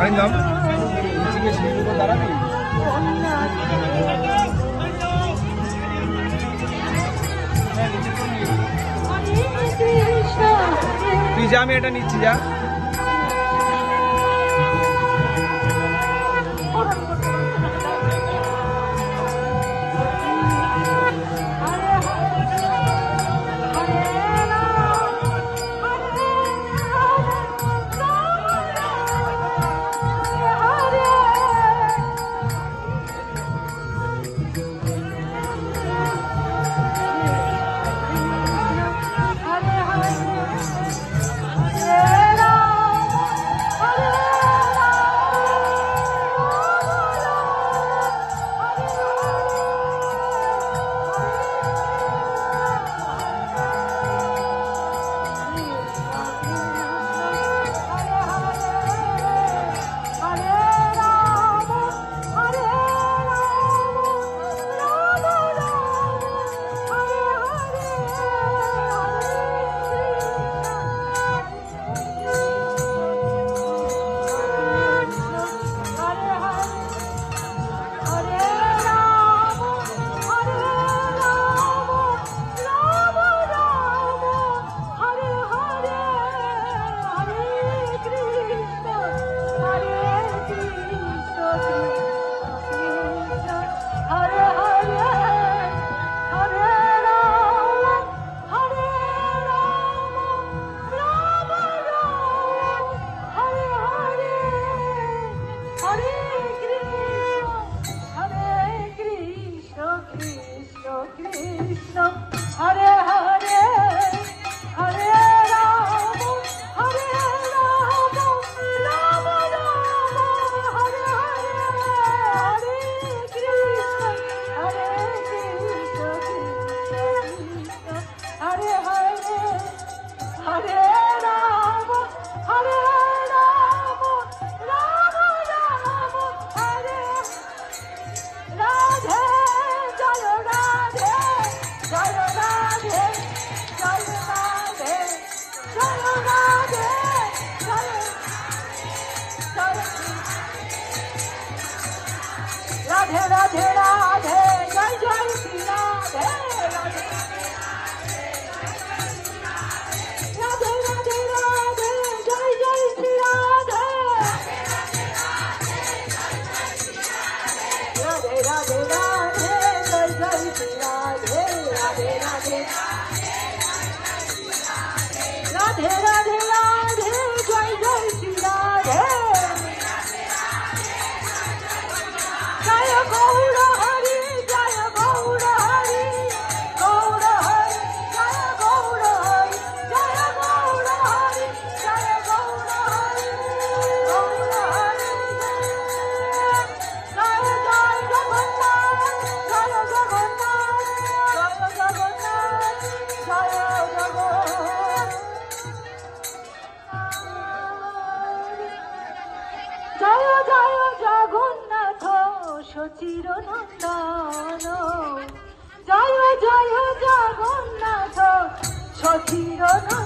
পানির দাম নিচে আমি এটা নিচ্ছি যা। 大吉大 জয় জয় জগন্নাথ সচির নন্দন জয় জয় জগন্নাথ সচির নন্দন